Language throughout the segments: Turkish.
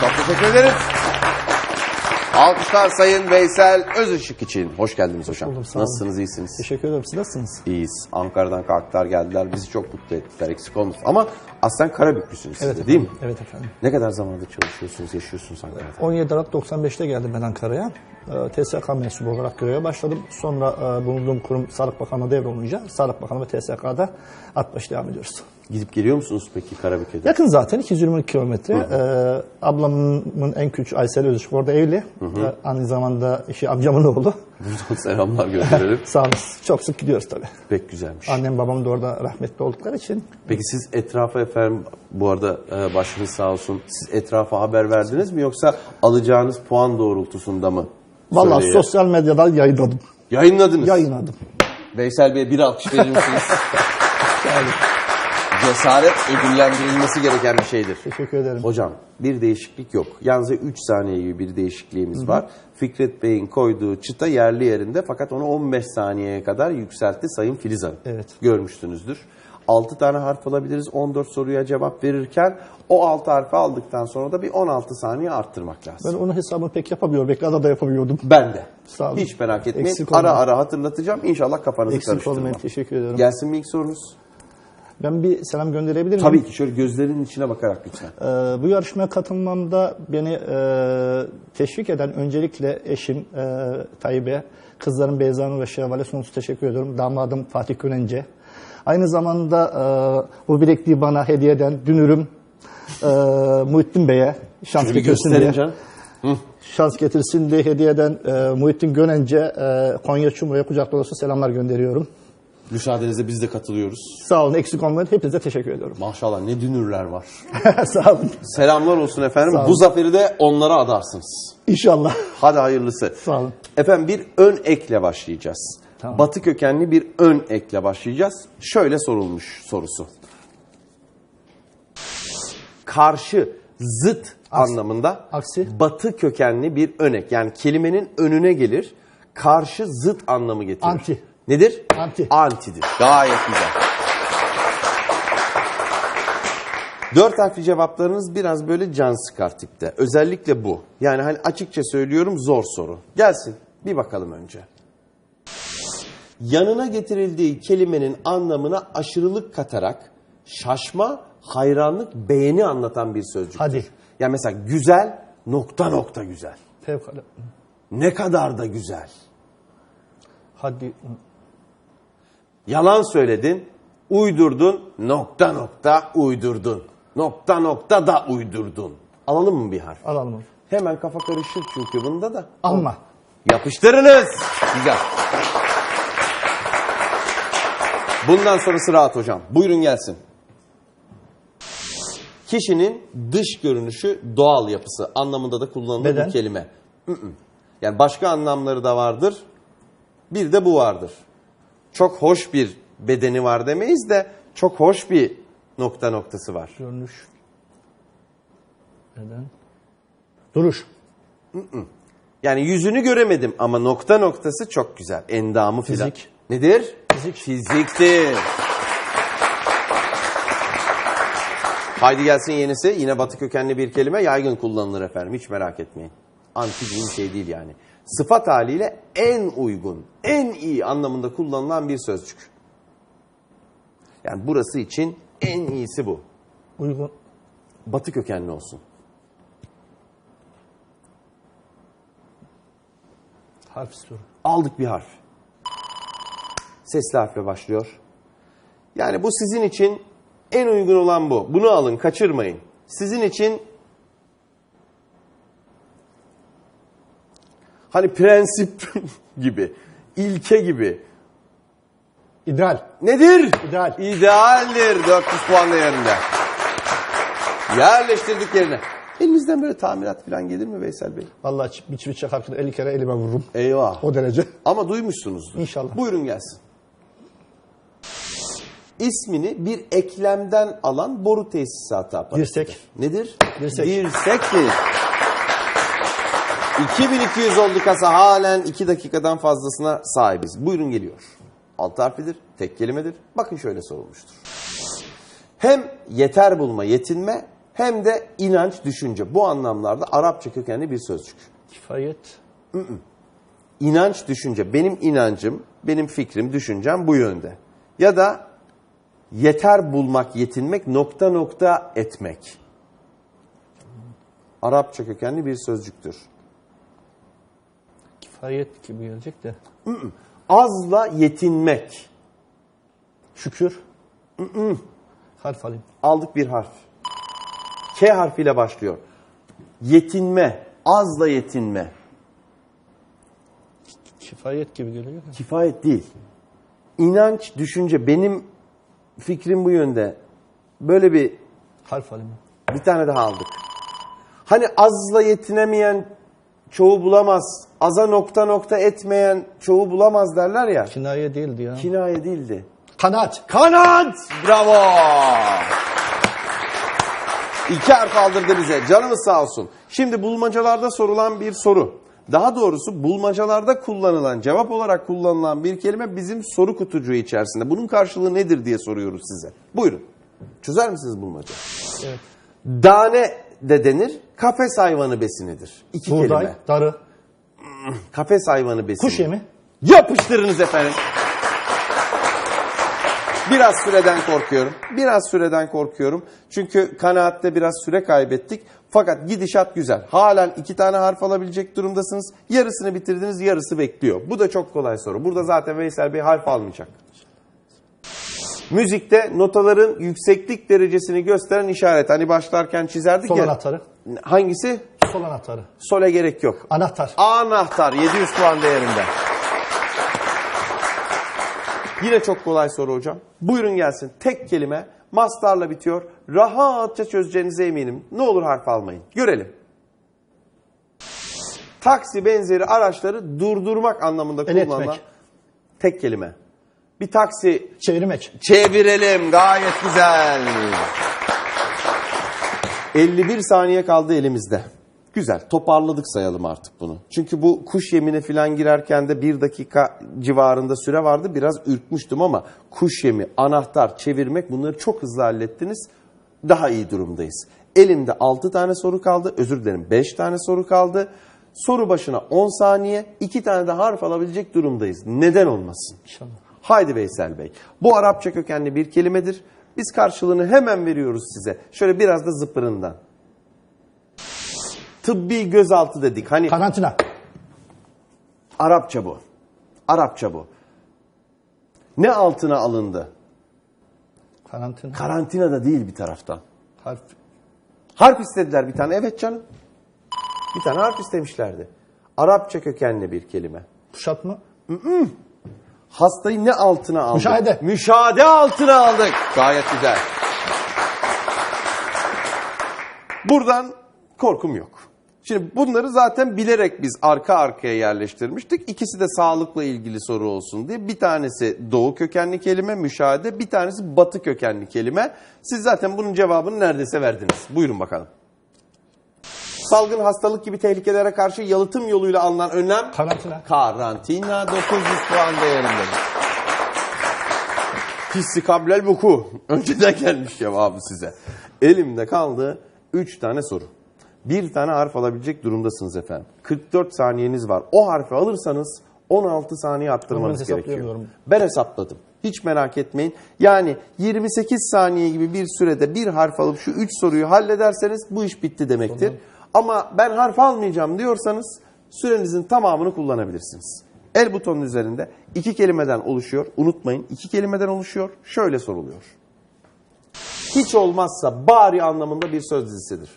Çok teşekkür ederiz. Alkışlar Sayın Veysel Özışık için. Hoş geldiniz hocam. buldum, sağ olun. Nasılsınız, iyisiniz? Teşekkür ederim. Siz nasılsınız? İyiyiz. Ankara'dan kalktılar geldiler. Bizi çok mutlu ettiler. Eksik olmasın. Ama aslen Karabüklüsünüz siz de, değil mi? Evet efendim. Ne kadar zamandır çalışıyorsunuz, yaşıyorsunuz Ankara'da? 17 Aralık 95'te geldim ben Ankara'ya. Ee, TSK mensubu olarak göreve başladım. Sonra e, bulunduğum kurum Sağlık Bakanlığı devrolunca Sağlık Bakanlığı ve TSK'da 60 devam ediyoruz. Gidip geliyor musunuz peki Karabük'e? Yakın zaten 220 kilometre. Ee, ablamın en küçük Aysel Özışık orada evli. Ee, aynı zamanda işi amcamın oğlu. Buradan selamlar gönderelim. Sağ olun. Çok sık gidiyoruz tabii. Pek güzelmiş. Annem babam da orada rahmetli oldukları için. Peki siz etrafa efendim bu arada e, başınız sağ olsun. Siz etrafa haber verdiniz mi yoksa alacağınız puan doğrultusunda mı? Söyleye- sosyal medyadan yayınladım. Yayınladınız. Yayınladım. Veysel Bey'e bir alkış verir misiniz? Yani, Cesaret ödüllendirilmesi gereken bir şeydir. teşekkür ederim. Hocam bir değişiklik yok. Yalnızca 3 saniye gibi bir değişikliğimiz var. Fikret Bey'in koyduğu çıta yerli yerinde fakat onu 15 saniyeye kadar yükseltti Sayın Filiz Hanım. Evet. Görmüşsünüzdür. 6 tane harf alabiliriz 14 soruya cevap verirken o 6 harfi aldıktan sonra da bir 16 saniye arttırmak lazım. Ben onun hesabını pek yapamıyorum. Arada da yapamıyordum. Ben de. Sağ olun. Hiç merak etmeyin. Eksik ara olmayın. ara hatırlatacağım. İnşallah kafanızı Eksik karıştırmam. olmayın. Teşekkür ederim. Gelsin mi ilk sorunuz? Ben bir selam gönderebilir miyim? Tabii ki şöyle gözlerinin içine bakarak lütfen. Ee, bu yarışmaya katılmamda beni e, teşvik eden öncelikle eşim e, Tayyip'e, kızlarım Beyza Nur ve Şevval'e sonsuz teşekkür ediyorum. Damadım Fatih Gönence. Aynı zamanda e, bu bilekliği bana hediye eden dünürüm e, Muhittin Bey'e şans getirsin diye. canım. Şans getirsin diye hediye eden e, Muhittin Gönence, e, Konya Çumru'ya kucak dolusu selamlar gönderiyorum. Müsaadenizle biz de katılıyoruz. Sağ olun, eksik olmayın. Hepinize teşekkür ediyorum. Maşallah ne dünürler var. Sağ olun. Selamlar olsun efendim. Sağ olun. Bu zaferi de onlara adarsınız. İnşallah. Hadi hayırlısı. Sağ olun. Efendim bir ön ekle başlayacağız. Tamam. Batı kökenli bir ön ekle başlayacağız. Şöyle sorulmuş sorusu. Karşı, zıt anlamında Aksi. batı kökenli bir önek. Yani kelimenin önüne gelir. Karşı, zıt anlamı getirir. Anti. Nedir? Anti. Antidir. Gayet güzel. Dört harfli cevaplarınız biraz böyle can sıkar tipte. Özellikle bu. Yani hani açıkça söylüyorum zor soru. Gelsin bir bakalım önce. Yanına getirildiği kelimenin anlamına aşırılık katarak şaşma, hayranlık, beğeni anlatan bir sözcük. Hadi. Yani mesela güzel, nokta nokta güzel. Fevkalade. Ne kadar da güzel. Hadi. Yalan söyledin, uydurdun, nokta nokta uydurdun. Nokta nokta da uydurdun. Alalım mı bir harf? Alalım. Hemen kafa karışır çünkü bunda da. Alma. Yapıştırınız. Güzel. Bundan sonrası rahat hocam. Buyurun gelsin. Kişinin dış görünüşü doğal yapısı anlamında da kullanılan bir kelime. Mm-mm. Yani başka anlamları da vardır. Bir de bu vardır. Çok hoş bir bedeni var demeyiz de çok hoş bir nokta noktası var. Görünüş. Neden? Duruş. Yani yüzünü göremedim ama nokta noktası çok güzel. Endamı filan. Fizik. Nedir? Fizik. Fiziktir. Haydi gelsin yenisi. Yine batı kökenli bir kelime yaygın kullanılır efendim. Hiç merak etmeyin. Anti bir şey değil yani. Sıfat haliyle en uygun, en iyi anlamında kullanılan bir sözcük. Yani burası için en iyisi bu. Uygun. Batı kökenli olsun. Harf istiyorum. Aldık bir harf. Sesli harfle başlıyor. Yani bu sizin için en uygun olan bu. Bunu alın, kaçırmayın. Sizin için hani prensip gibi, ilke gibi. İdeal. Nedir? İdeal. İdealdir. 400 puan değerinde. Yerleştirdik yerine. Elinizden böyle tamirat falan gelir mi Veysel Bey? Vallahi çip biç biç çakarken 50 kere elime vururum. Eyvah. O derece. Ama duymuşsunuzdur. İnşallah. Buyurun gelsin. İsmini bir eklemden alan boru tesisatı aparatı. Dirsek. Nedir? Dirsek. Dirsektir. 2200 oldu kasa halen 2 dakikadan fazlasına sahibiz. Buyurun geliyor. Alt harfidir, tek kelimedir. Bakın şöyle sorulmuştur. Hem yeter bulma, yetinme hem de inanç, düşünce. Bu anlamlarda Arapça kökenli bir sözcük. Kifayet. İnanç, düşünce. Benim inancım, benim fikrim, düşüncem bu yönde. Ya da yeter bulmak, yetinmek, nokta nokta etmek. Arapça kökenli bir sözcüktür. Kifayet gibi gelecek de. Azla yetinmek. Şükür. Harf alayım. Aldık bir harf. K harfiyle başlıyor. Yetinme, azla yetinme. Kifayet gibi geliyor. da. Kifayet değil. İnanç, düşünce. Benim fikrim bu yönde. Böyle bir Harf alayım. bir tane daha aldık. Hani azla yetinemeyen çoğu bulamaz. Aza nokta nokta etmeyen çoğu bulamaz derler ya. Kinaye değildi ya. Kinaye değildi. Kanaat. Kanat! Bravo! İki harf aldırdı bize. Canımız sağ olsun. Şimdi bulmacalarda sorulan bir soru. Daha doğrusu bulmacalarda kullanılan, cevap olarak kullanılan bir kelime bizim soru kutucuğu içerisinde. Bunun karşılığı nedir diye soruyoruz size. Buyurun. Çözer misiniz bulmaca? Evet. Dane de denir, kafes hayvanı besinidir. İki Buğday. kelime. Darı. Kafes hayvanı besini. Kuş yemi. Yapıştırınız efendim. Biraz süreden korkuyorum. Biraz süreden korkuyorum. Çünkü kanaatte biraz süre kaybettik. Fakat gidişat güzel. Halen iki tane harf alabilecek durumdasınız. Yarısını bitirdiniz, yarısı bekliyor. Bu da çok kolay soru. Burada zaten Veysel Bey harf almayacak. Müzikte notaların yükseklik derecesini gösteren işaret. Hani başlarken çizerdik Sol ya. anahtarı. Hangisi? Sol anahtarı. Sole gerek yok. Anahtar. Anahtar 700 puan değerinde. Yine çok kolay soru hocam. Buyurun gelsin. Tek kelime mastarla bitiyor. Rahatça çözeceğinize eminim. Ne olur harf almayın. Görelim. Taksi benzeri araçları durdurmak anlamında kullanılan tek kelime. Bir taksi Çevirmek. çevirelim. Gayet güzel. 51 saniye kaldı elimizde. Güzel. Toparladık sayalım artık bunu. Çünkü bu kuş yemine falan girerken de bir dakika civarında süre vardı. Biraz ürkmüştüm ama kuş yemi, anahtar, çevirmek bunları çok hızlı hallettiniz. Daha iyi durumdayız. Elimde 6 tane soru kaldı. Özür dilerim 5 tane soru kaldı. Soru başına 10 saniye, 2 tane de harf alabilecek durumdayız. Neden olmasın? İnşallah. Haydi Veysel Bey. Bu Arapça kökenli bir kelimedir. Biz karşılığını hemen veriyoruz size. Şöyle biraz da zıpırından. Tıbbi gözaltı dedik. Hani Karantina. Arapça bu. Arapça bu. Ne altına alındı? Karantina. Karantinada değil bir taraftan. Harf. Harf istediler bir tane. Evet canım. Bir tane harf istemişlerdi. Arapça kökenli bir kelime. Kuşatma. Hastayı ne altına aldık? Müşahede. Müşahede altına aldık. Gayet güzel. Buradan korkum yok. Şimdi bunları zaten bilerek biz arka arkaya yerleştirmiştik. İkisi de sağlıkla ilgili soru olsun diye. Bir tanesi doğu kökenli kelime, müşahede. Bir tanesi batı kökenli kelime. Siz zaten bunun cevabını neredeyse verdiniz. Buyurun bakalım. Salgın hastalık gibi tehlikelere karşı yalıtım yoluyla alınan önlem Karantina. Karantina 900 puan değerinde. Hissi kablel vuku. Önceden gelmiş cevabı size. Elimde kaldı 3 tane soru. Bir tane harf alabilecek durumdasınız efendim. 44 saniyeniz var. O harfi alırsanız 16 saniye arttırmanız gerekiyor. Ben hesapladım. Hiç merak etmeyin. Yani 28 saniye gibi bir sürede bir harf alıp şu 3 soruyu hallederseniz bu iş bitti demektir. Ama ben harf almayacağım diyorsanız sürenizin tamamını kullanabilirsiniz. El butonun üzerinde iki kelimeden oluşuyor. Unutmayın iki kelimeden oluşuyor. Şöyle soruluyor. Hiç olmazsa bari anlamında bir söz dizisidir.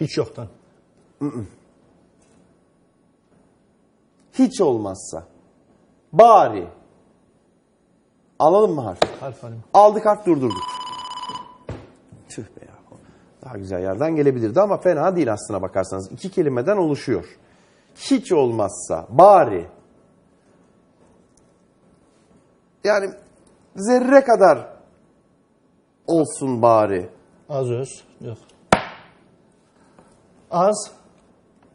Hiç yoktan. Hiç olmazsa. Bari. Alalım mı harf? Harf alayım. Aldık harf durdurduk. Daha güzel yerden gelebilirdi ama fena değil aslına bakarsanız. İki kelimeden oluşuyor. Hiç olmazsa bari. Yani zerre kadar olsun bari. Az öz. Yok. Az.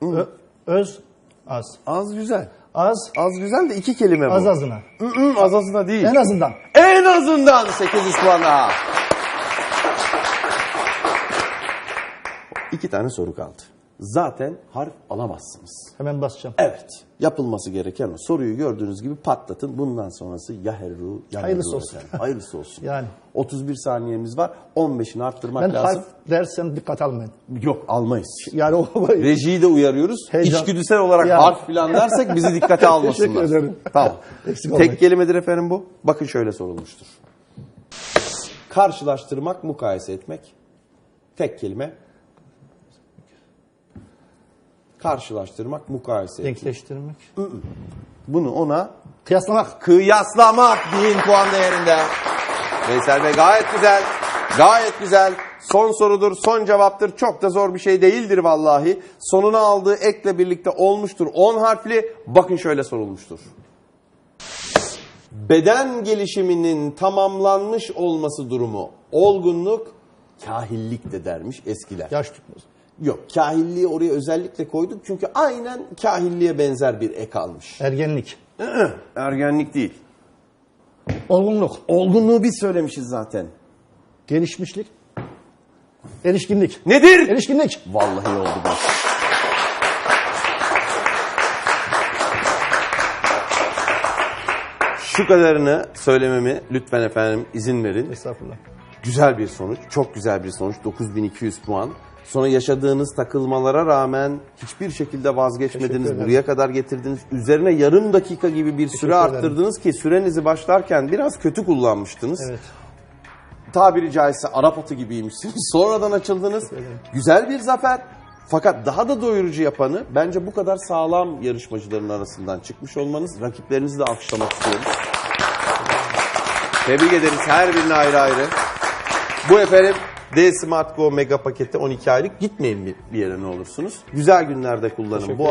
Ö- öz. Az. Az güzel. Az. Az güzel de iki kelime bu. Az azına. Hı hı, az azına değil. En azından. En azından 800 puan daha. İki tane soru kaldı. Zaten harf alamazsınız. Hemen basacağım. Evet. Yapılması gereken o. Soruyu gördüğünüz gibi patlatın. Bundan sonrası ya herru ya Hayırlısı herru olsun. efendim. Hayırlısı olsun. Yani. 31 saniyemiz var. 15'ini arttırmak Ben lazım. harf dersem dikkat almayın. Yok almayız. Yani o Rejiyi de uyarıyoruz. Heyecan- İçgüdüsel olarak Yani. harf filan dersek bizi dikkate almasınlar. Teşekkür ederim. Tamam. Eksik olmayın. Tek kelimedir efendim bu. Bakın şöyle sorulmuştur. Karşılaştırmak, mukayese etmek. Tek kelime. Karşılaştırmak, mukayese etmek. denkleştirmek. Bunu ona Kıyaslamak. kıyaslamak bin puan değerinde. Veysel Bey gayet güzel. Gayet güzel. Son sorudur, son cevaptır. Çok da zor bir şey değildir vallahi. Sonuna aldığı ekle birlikte olmuştur. 10 harfli. Bakın şöyle sorulmuştur. Beden gelişiminin tamamlanmış olması durumu. Olgunluk, kahillik de dermiş eskiler. Yaş tutmaz. Yok, kahilliği oraya özellikle koyduk. Çünkü aynen kahilliğe benzer bir ek almış. Ergenlik. Ergenlik değil. Olgunluk. Olgunluğu biz söylemişiz zaten. Gelişmişlik. Erişkinlik. Nedir? Erişkinlik. Vallahi oldu bu. Şu kadarını söylememi lütfen efendim izin verin. Estağfurullah. Güzel bir sonuç, çok güzel bir sonuç. 9200 puan. Sonra yaşadığınız takılmalara rağmen hiçbir şekilde vazgeçmediniz. Buraya kadar getirdiniz. Üzerine yarım dakika gibi bir süre ederim. arttırdınız ki sürenizi başlarken biraz kötü kullanmıştınız. Evet. tabiri caizse Arap atı gibiymişsiniz. Sonradan açıldınız. Güzel bir zafer. Fakat daha da doyurucu yapanı bence bu kadar sağlam yarışmacıların arasından çıkmış olmanız. Rakiplerinizi de alkışlamak istiyoruz. Tebrik ederiz her birine ayrı ayrı. Bu efendim D Smart Go Mega paketi 12 aylık. Gitmeyin bir bir yere ne olursunuz. Güzel günlerde kullanın. Bu.